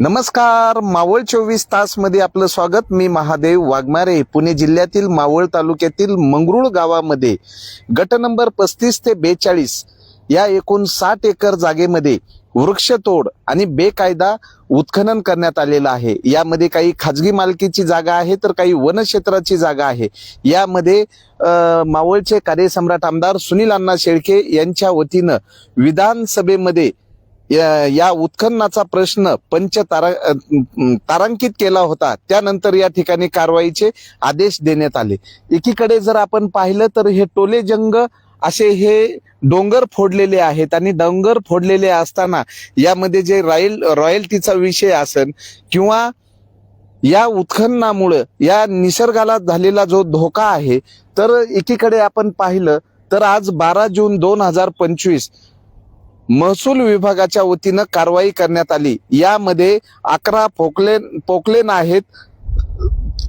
नमस्कार मावळ चोवीस तासमध्ये आपलं स्वागत. मी महादेव वाघमारे पुणे जिल्ह्यातील मावळ तालुक्यातील मंगरुळ गावामध्ये. गट नंबर पस्तीस ते बेचाळीस या एकूण साठ एकर जागेमध्ये वृक्षतोड आणि बेकायदा उत्खनन करण्यात आलेलं आहे. यामध्ये काही खाजगी मालकीची जागा आहे तर काही वनक्षेत्राची जागा आहे. यामध्ये मावळचे कार्यसम्राट आमदार सुनील अण्णा शेळके यांच्या वतीनं विधानसभेमध्ये या या उत्खननाचा प्रश्न पंच तारा तारांकित केला होता. त्यानंतर या ठिकाणी कारवाईचे आदेश देण्यात आले. एकीकडे जर आपण पाहिलं तर हे टोले जंग असे हे डोंगर फोडलेले आहेत आणि डोंगर फोडलेले असताना यामध्ये जे रॉयल रॉयल्टीचा विषय असन किंवा या उत्खननामुळं या निसर्गाला झालेला जो धोका आहे तर एकीकडे आपण पाहिलं तर आज बारा जून दोन हजार पंचवीस महसूल विभागाच्या वतीनं कारवाई करण्यात आली. यामध्ये अकरा पोकले पोकलेन आहेत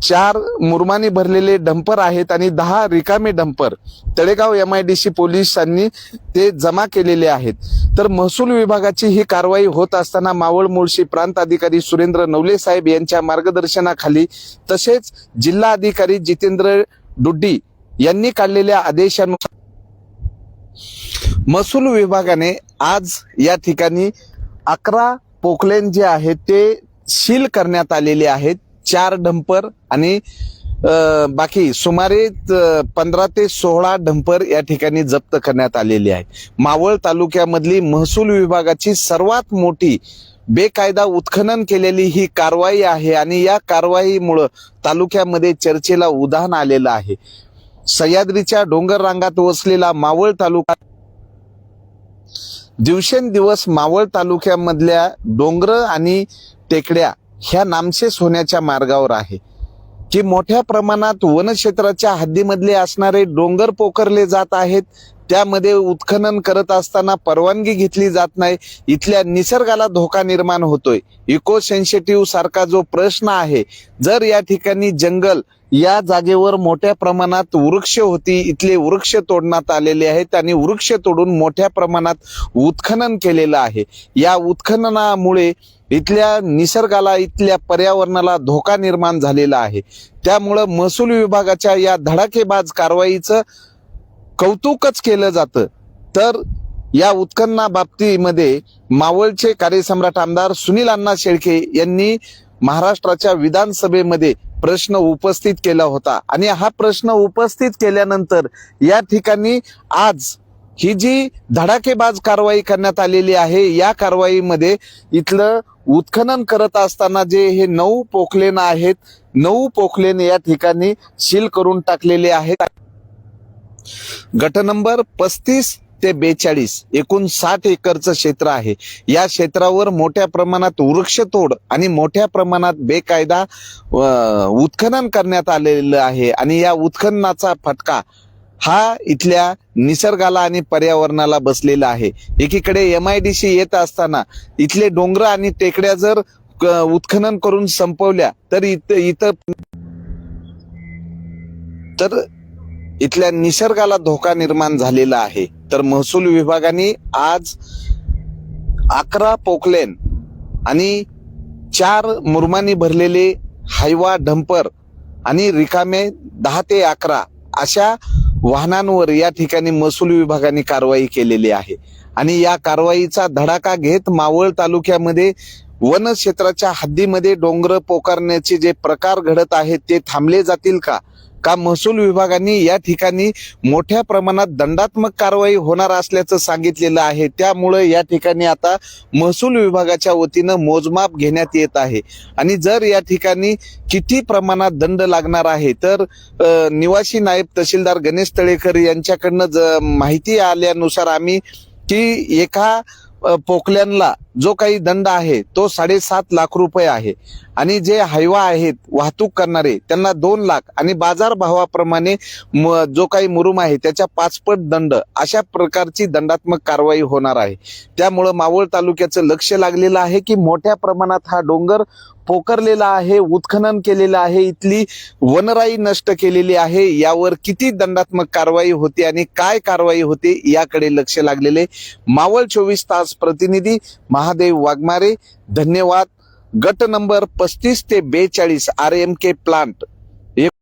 चार मुरमानी भरलेले डंपर आहेत आणि दहा रिकामे dumper. Talegaon M I D C पोलिसांनी ते जमा केलेले आहेत. तर महसूल विभागाची ही कारवाई होत असताना मावळ मुळशी प्रांत अधिकारी सुरेंद्र नवले साहेब यांच्या मार्गदर्शनाखाली तसेच जिल्हा अधिकारी जितेंद्र डुड्डी यांनी काढलेल्या आदेशानुसार महसूल विभागाने आज या ठिकाणी अकरा पोकलेन जे आहेत ते सील करण्यात आलेले आहेत. चार डंपर आणि बाकी सुमारे पंधरा ते सोळा डंपर या ठिकाणी जप्त करण्यात आलेले आहे मावळ तालुक्यामधली महसूल विभागाची सर्वात मोठी बेकायदा उत्खनन केलेली ही कारवाई आहे आणि या कारवाईमुळं तालुक्यामध्ये चर्चेला उधाण आलेलं आहे. सह्याद्रीच्या डोंगर रांगात वसलेला मावळ तालुका दिवसेंदिवस मावळ तालुक्यामधल्या डोंगर आणि टेकड्या ह्या नामशेष होण्याच्या मार्गावर आहे. की मोठ्या प्रमाणात वनक्षेत्राच्या हद्दीमधले असणारे डोंगर पोखरले जात आहेत त्यामध्ये उत्खनन करत असताना परवानगी घेतली जात नाही. इथल्या निसर्गाला धोका निर्माण होतोय. इको सेन्सिटिव्ह सारखा जो प्रश्न आहे जर या ठिकाणी जंगल या जागेवर मोठ्या प्रमाणात वृक्ष होती इथले वृक्ष तोडण्यात आलेले आहेत आणि वृक्ष तोडून मोठ्या प्रमाणात उत्खनन केलेलं आहे. या उत्खननामुळे इथल्या निसर्गाला इथल्या पर्यावरणाला धोका निर्माण झालेला आहे. त्यामुळं महसूल विभागाच्या या धडाकेबाज कारवाईचं कौतुकच केलं जातं. तर या उत्खनना बाबतीमध्ये मावळचे कार्यसम्राट आमदार सुनील अण्णा शेळके यांनी महाराष्ट्राच्या विधानसभेमध्ये प्रश्न उपस्थित केला होता. आणि हा प्रश्न उपस्थित केल्यानंतर या ठिकाणी आज ही जी धडाकेबाज कारवाई करण्यात आलेली आहे या कारवाईमध्ये इथलं उत्खनन करत असताना जे हे नऊ पोखलेन आहेत नऊ पोखलेन या ठिकाणी सील करून टाकलेले आहेत. गट नंबर पस्तीस ते बेचाळीस एकूण साठ एकरचं क्षेत्र आहे. या क्षेत्रावर मोठ्या प्रमाणात वृक्षतोड आणि मोठ्या प्रमाणात बेकायदा उत्खनन करण्यात आलेलं आहे. आणि या उत्खननाचा फटका हा इथल्या निसर्गाला आणि पर्यावरणाला बसलेला आहे. एकीकडे एम आय डी सी येत असताना इथले डोंगर आणि टेकड्या जर उत्खनन करून संपवल्या तर इथं इथं तर इथल्या निसर्गाला धोका निर्माण झालेला आहे. तर महसूल विभागाने आज अकरा पोकलेन आणि चार मुरमानी भरलेले हायवा डंपर आणि रिकामे दहा ते अकरा अशा वाहनांवर या ठिकाणी महसूल विभागाने कारवाई केलेली आहे. आणि या कारवाईचा धडाका घेत मावळ तालुक्यामध्ये वन क्षेत्राच्या हद्दीमध्ये डोंगर पोकारण्याचे जे प्रकार घडत आहेत ते थांबले जातील का? का महसूल विभागाने या ठिकाणी मोठ्या प्रमाणात दंडात्मक कारवाई होणार असल्याचं सांगितलेलं आहे. त्यामुळे या ठिकाणी आता महसूल विभागाच्या वतीनं मोजमाप घेण्यात येत आहे. आणि जर या ठिकाणी किती प्रमाणात दंड लागणार आहे तर निवासी नायब तहसीलदार गणेश तळेकर यांच्याकडनं ज माहिती आल्यानुसार आम्ही की एका पोकल्यांना जो काही दंड आहे तो साडेसात लाख रुपये आहे. आणि जे हायवा आहेत वाहतूक करणारे त्यांना दोन लाख आणि बाजार भावाप्रमाणे म- जो काही मुरुम आहे त्याच्या पाचपट दंड अशा प्रकारची दंडात्मक कारवाई होणार आहे. त्यामुळं मावळ तालुक्याचं लक्ष लागलेलं आहे की मोठ्या प्रमाणात हा डोंगर पोकरलेला आहे उत्खनन केलेलं आहे इथली वनराई नष्ट केलेली आहे यावर किती दंडात्मक कारवाई होते आणि काय कारवाई होते याकडे लक्ष लागलेले मावळ चोवीस तास प्रतिनिधी महादेव वाघमारे धन्यवाद. गट नंबर पस्तीस ते बेचाळीस आर एम के प्लांट